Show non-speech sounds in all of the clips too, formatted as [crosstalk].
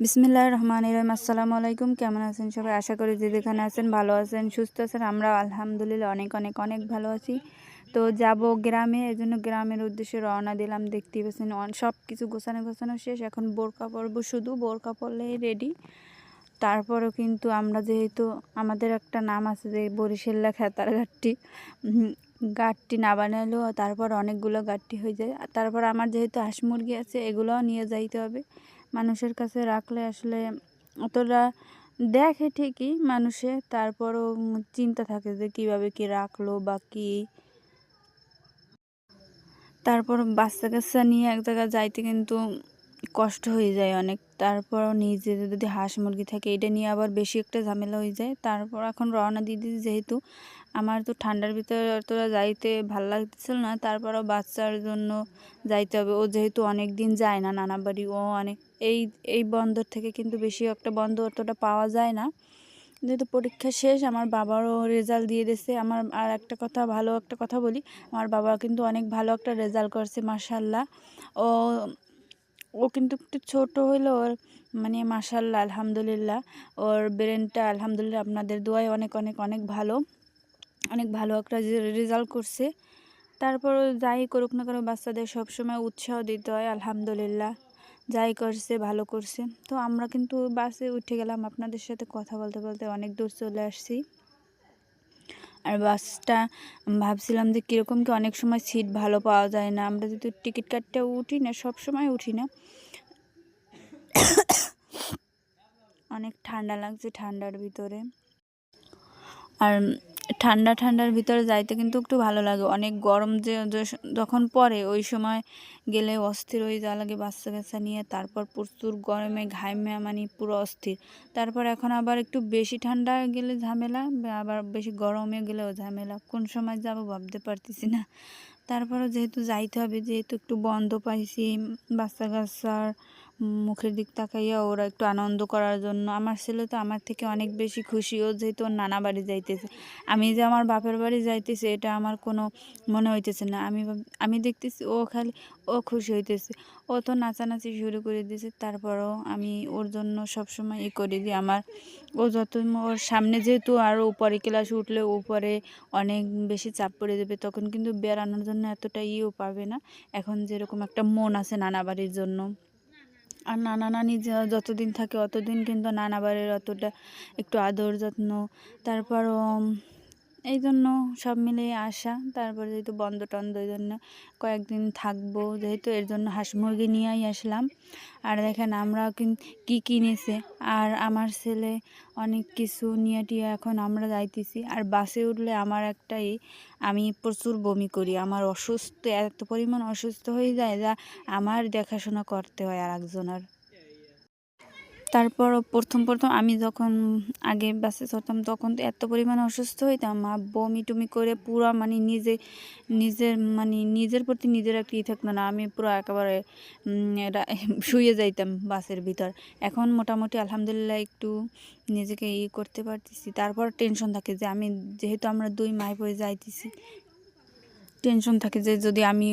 বিসমিল্লাহ রহমান রহিম। আসসালামু আলাইকুম। কেমন আছেন সবাই? আশা করি যে যেখানে আছেন ভালো আছেন, সুস্থ আছেন। আমরা আলহামদুলিল্লাহ অনেক অনেক অনেক ভালো আছি। তো যাব গ্রামে এই জন্য গ্রামের উদ্দেশ্যে রওনা দিলাম। দেখতেই পাচ্ছেন সব কিছু গোছানো গোছানো শেষ। এখন বোরকা পরবো, শুধু বোরকা পরলেই রেডি তারপরেও কিন্তু আমরা যেহেতু, আমাদের একটা নাম আছে যে বরিশাল্লা খেতার ঘাটটি। গাঠটি না বানালেও তারপর অনেকগুলো গাঠটি হয়ে যায়। তারপর আমার যেহেতু হাঁস মুরগি আছে, এগুলোও নিয়ে যাইতে হবে। মানুষের কাছে রাখলে আসলে অতটা দেখে ঠিকই মানুষে, তারপরও চিন্তা থাকে যে কীভাবে কি রাখল বা কী। তারপর বাচ্চা কাচ্চা নিয়ে এক জায়গায় যাইতে কিন্তু কষ্ট হয়ে যায় অনেক। তারপরও নিজে যদি হাঁস মুরগি থাকে, এটা নিয়ে আবার বেশি একটা ঝামেলা হয়ে যায়। তারপর এখন রওনা দিয়ে দিয়েছি যেহেতু আমার তো ঠান্ডার ভিতরে অতটা যাইতে ভালো লাগতেছিল না। তারপরও বাচ্চার জন্য যাইতে হবে। ও যেহেতু অনেক দিন যায় না নানা বাড়ি, ও অনেক এই এই বন্দর থেকে কিন্তু বেশি একটা বন্ধ অতটা পাওয়া যায় না। যেহেতু পরীক্ষা শেষ, আমার বাবারও রেজাল্ট দিয়ে দিয়েছে। আমার আর একটা কথা, ভালো একটা কথা বলি, আমার বাবা কিন্তু অনেক ভালো একটা রেজাল্ট করছে মার্শাল্লাহ ও ও কিন্তু একটু ছোটো হইলেও ওর মানে মার্শাল্লাহ আলহামদুলিল্লাহ। ওর ব্রেনটা আলহামদুলিল্লাহ আপনাদের দোয়ায় অনেক অনেক অনেক ভালো। অনেক ভালো একটা রেজাল্ট করছে। তারপর যাই করুক না কেন বাচ্চাদের সবসময় উৎসাহ দিতে হয়, আলহামদুলিল্লাহ। যাই করছে, ভালো করছে। তো আমরা কিন্তু বাসে উঠে গেলাম, আপনাদের সাথে কথা বলতে বলতে অনেক দূর চলে আসছি। আর বাসটা ভাবছিলাম যে কীরকম কি অনেক সময় সিট ভালো পাওয়া যায় না। আমরা যেহেতু টিকিট কাটতে উঠি না, সব সময় উঠি না। অনেক ঠান্ডা লাগছে ঠান্ডার ভিতরে। আর ঠান্ডা ঠান্ডার ভিতরে যাইতে কিন্তু একটু ভালো লাগে। অনেক গরম যে যখন পড়ে, ওই সময় গেলে অস্থির হয়ে যাওয়া লাগে বাচ্চা কাচ্চা নিয়ে। তারপর প্রচুর গরমে ঘামে মানে পুরো অস্থির। তারপর এখন আবার একটু বেশি ঠান্ডা গেলে ঝামেলা আবার বেশি গরমে গেলেও ঝামেলা। কোন সময় যাব ভাবতে পারতেছি না। তারপরে যেহেতু যাইতে হবে, যেহেতু একটু বন্ধ পাইছি, বাচ্চা কাচ্চার মুখের দিক তাকাইয়া ওরা একটু আনন্দ করার জন্য। আমার ছেলে তো আমার থেকে অনেক বেশি খুশি, ও যেহেতু ওর নানা বাড়ি যাইতেছে। আমি যে আমার বাপের বাড়ি যাইতেছি, এটা আমার কোনো মনে হইতেছে না। আমি আমি দেখতেছি ও খালি, ও খুশি হইতেছে। ও তো নাচানাচি শুরু করে দিয়েছে, তারপরও আমি ওর জন্য সবসময় ই করে দিই আমার। ও যত ওর সামনে যেহেতু আরও উপরে ক্লাস উঠলে উপরে অনেক বেশি চাপ পড়ে যাবে, তখন কিন্তু বেড়ানোর জন্য এতটা ইও পাবে না। এখন যেরকম একটা মন আছে নানা বাড়ির জন্য। আর নানা নানি যতদিন থাকে অতদিন কিন্তু নানা অতটা একটু আদর যত্ন। তারপর এই জন্য সব মিলিয়ে আসা। তারপরে যেহেতু বন্ধ টন্ধ এই জন্য কয়েকদিন থাকব। যেহেতু এর জন্য হাঁস মুরগি নিয়েই আসলাম। আর দেখেন আমরা কিন- কি কিনেছে। আর আমার ছেলে অনেক কিছু নিয়ে টিয়ে এখন আমরা যাইতেছি। আর বাসে উঠলে আমার একটাই, আমি প্রচুর বমি করি। আমার অসুস্থ, এত পরিমাণ অসুস্থ হয়ে যায় যা আমার দেখাশোনা করতে হয় আর একজনের তারপর প্রথম প্রথম আমি যখন আগে বাসে চড়তাম, তখন তো এত পরিমাণে অসুস্থ হইতাম, মা বমি টমি করে পুরো মানে নিজে, নিজের মানে নিজের প্রতি নিজের একটা ই থাকতো না, আমি পুরো একেবারে [laughs] শুয়ে যাইতাম বাসের ভিতর। এখন মোটামুটি আলহামদুলিল্লাহ একটু নিজেকে ই করতে পারতেছি। তারপর টেনশন থাকে যে আমি যেহেতু আমরা দুই মাই বয়ে যাইতেছি টেনশন থাকে যে যদি আমি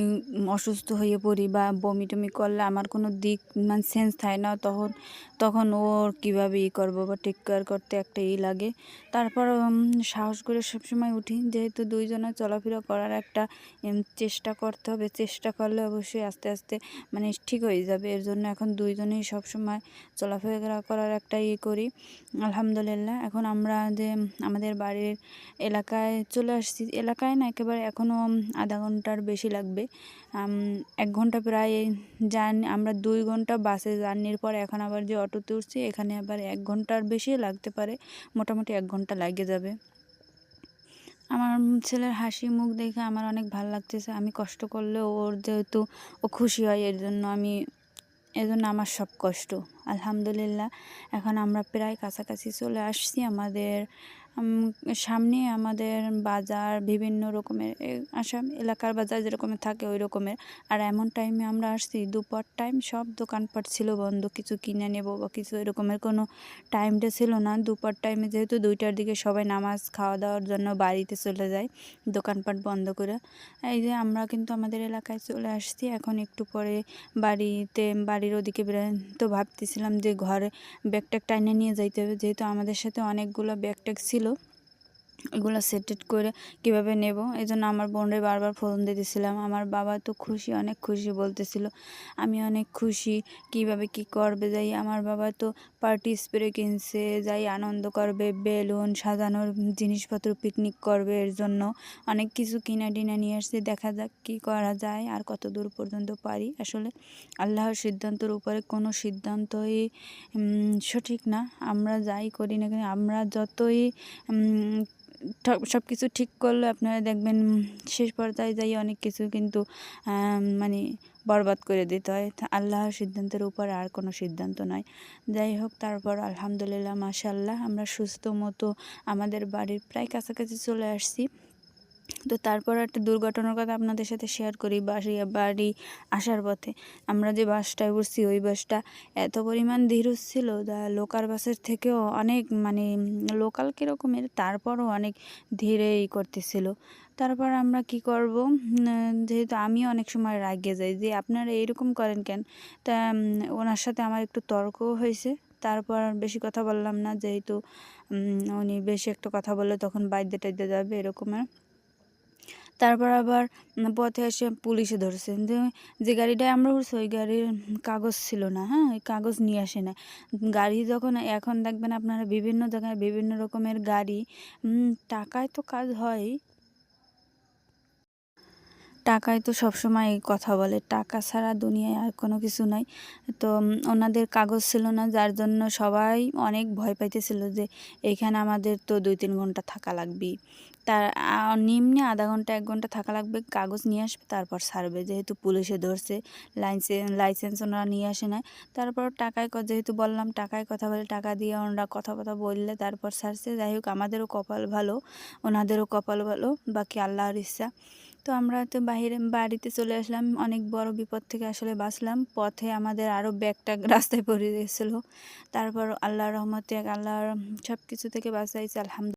অসুস্থ হয়ে পড়ি বা বমি টমি করলে আমার কোনো দিক মানে সেন্স থাকে না, তখন তখন ওর কীভাবে ই করব বা টেক কেয়ার করতে একটা ই লাগে। তারপর সাহস করে সবসময় উঠি, যেহেতু দুইজনে চলাফেরা করার একটা চেষ্টা করতে হবে। চেষ্টা করলে অবশ্যই আস্তে আস্তে মানে ঠিক হয়ে যাবে। এর জন্য এখন দুইজনেই সবসময় চলাফেরা করার একটা ই করি। আলহামদুলিল্লাহ, এখন আমরা যে আমাদের বাড়ির এলাকায় চলে আসছি। এলাকায় না একেবারে এখনও আধা ঘণ্টার বেশি লাগবে। এক ঘণ্টা প্রায় জার্নি, আমরা দুই ঘণ্টা বাসে জার্নির পর এখন আবার যে অটোতে উঠছি, এখানে আবার এক ঘণ্টার বেশি লাগতে পারে, মোটামুটি এক ঘণ্টা লাগে যাবে। আমার ছেলের হাসি মুখ দেখে আমার অনেক ভালো লাগতেছে, আমি কষ্ট করলেও ওর যেহেতু ও খুশি হয়, এর জন্য আমি এজন্য আমার সব কষ্ট। আলহামদুলিল্লাহ, এখন আমরা প্রায় কাছাকাছি চলে আসছি আমাদের সামনে আমাদের বাজার বিভিন্ন রকমের আসাম এলাকার বাজার যেরকমের থাকে ওই রকমের। আর এমন টাইমে আমরা আসছি, দুপুর টাইম সব দোকানপাট ছিল বন্ধ, কিছু কিনে নেব বা কিছু এরকমের কোনো টাইমটা ছিল না। দুপুর টাইমে যেহেতু দুইটার দিকে সবাই নামাজ খাওয়া দাওয়ার জন্য বাড়িতে চলে যায়, দোকানপাট বন্ধ করে। এই যে আমরা কিন্তু আমাদের এলাকায় চলে আসছি, এখন একটু পরে বাড়িতে, বাড়ির ওদিকে তো ভাবতেছিলাম যে ঘরে ব্যাগ ট্যাগ টাইনে নিয়ে যাইতে হবে, যেহেতু আমাদের সাথে অনেকগুলো ব্যাগ ট্যাগ ছিল। ছিল এগুলো সেটেড করে কীভাবে নেব? এই জন্য আমার বোনের বারবার ফোন দিতেছিলাম আমার বাবা তো খুশি, অনেক খুশি বলতেছিল, আমি অনেক খুশি, কীভাবে কি করবে? যাই, আমার বাবা তো পার্টি স্প্রে কিনছে, যাই, আনন্দ করবে, বেলুন সাজানোর জিনিসপত্র পিকনিক করবে এর জন্য। অনেক কিছু কিনা টিনা নিয়ে আসছে, দেখা যাক কী করা যায়, আর কত দূর পর্যন্ত পারি। আসলে আল্লাহর সিদ্ধান্তের উপরে কোনো সিদ্ধান্তই সঠিক না। আমরা যাই করি না কেন, আমরা যতই সব কিছু ঠিক করলে আপনারা দেখবেন শেষ পর্যায়ে যাই অনেক কিছু কিন্তু মানে বরবাদ করে দিতে হয়। আল্লাহর সিদ্ধান্তের উপর আর কোনো সিদ্ধান্ত নয়। যাই হোক, তারপর আলহামদুলিল্লাহ মাশাল্লাহ আমরা সুস্থ মতো আমাদের বাড়ির প্রায় কাছাকাছি চলে আসছি। তো তারপর একটা দুর্ঘটনার কথা আপনাদের সাথে শেয়ার করি, বাড়ি বাড়ি আসার পথে। আমরা যে বাসটায় উঠছি, ওই বাসটা এত পরিমাণ ধীর ছিল লোকাল বাসের থেকেও অনেক মানে লোকাল কীরকমের, তারপরও অনেক ধীরে ধীরেই করতেছিল। তারপর আমরা কি করব? যেহেতু আমি অনেক সময় রাগে যাই, যে আপনারা এইরকম করেন কেন? তা ওনার সাথে আমার একটু তর্কও হয়েছে। তারপর বেশি কথা বললাম না, যেহেতু উনি বেশি একটা কথা বললে তখন বাইদ্যে টাইদ্যে যাবে এরকমের তারপর আবার পথে এসে পুলিশে ধরছে। যে গাড়িটায় আমরা উঠছি, ওই গাড়ির কাগজ ছিল না হ্যাঁ? ওই কাগজ নিয়ে আসে না। গাড়ি যখন এখন দেখবেন আপনারা বিভিন্ন জায়গায় বিভিন্ন রকমের গাড়ি টাকায় তো কাজ হয়। টাকায় তো সবসময় কথা বলে। টাকা ছাড়া দুনিয়ায় আর কোনো কিছু নাই। তো ওনাদের কাগজ ছিল না, যার জন্য সবাই অনেক ভয় পাইতেছিল যে এইখানে আমাদের তো দুই তিন ঘণ্টা থাকা লাগবে তার নিম্নে আধা ঘণ্টা, এক ঘণ্টা থাকা লাগবে, কাগজ নিয়ে আসবে, তারপর সারবে যেহেতু পুলিশে ধরছে, লাইসেন্স লাইসেন্স ওনারা নিয়ে আসে না তারপর টাকায় যেহেতু বললাম টাকায় কথা বলে, টাকা দিয়ে ওনারা কথা কথা বললে তারপর সারছে যাই হোক, আমাদেরও কপাল ভালো, ওনাদেরও কপাল ভালো, বাকি আল্লাহর ইচ্ছা। তো আমরা তো বাইরে বাড়িতে চলে আসলাম, অনেক বড় বিপদ থেকে আসলে বাঁচলাম। পথে আমাদের আরও ব্যাগটা [laughs] রাস্তায় পড়ে গেছিল। তারপর আল্লাহর রহমতে, আল্লাহর সব কিছু থেকে বাঁচাইছে, আলহামদুলিল্লাহ।